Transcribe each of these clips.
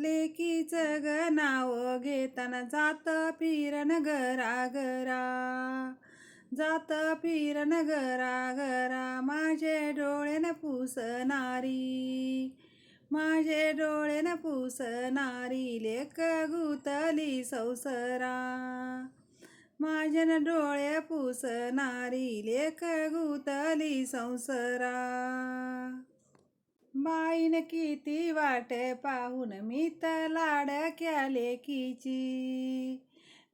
लेकीच ग नाव घेताना जात फिरन घरा घरा जात फिरन घरा घरा माझे डोळेन पुसणारी. माझे डोळेन पुसणारी लेख गुतली संसरा. माझ्यान डोळे पुसणारी लेख गुतली संसरा. बाईन किती वाट पाहून मी तर लाडक्या लेकीची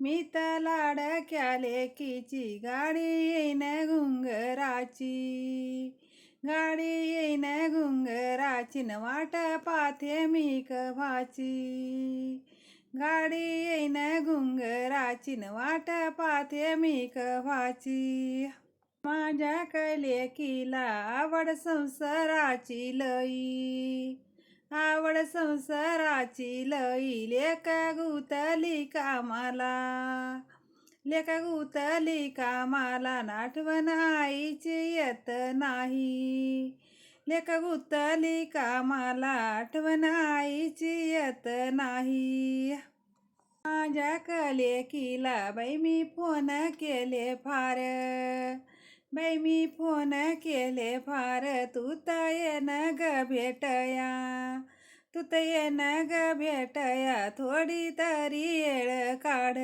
मी तर लाडक्या लेकीची गाडी येईन घुंगराची. गाडी येईन घुंगराची न वाट पाथे मी कभाची गाडी येईन घुंगराची न वाट पाथे मी कभाची माझ्या कलेकीला आवड संसाराची लई. आवड संसाराची लई. लेक गुतली कामाला. लेक गुतली कामाला नाठवण आईची येत नाही. लेक गुतली कामाला आठवण आईची येत नाही. माझ्या कलेकीला बाई मी फोन केले फार. बाई मी फोन केले फार. तू तर न ग भेटया. तू तर न ग भेटया. थोडी तरी येळ काढ.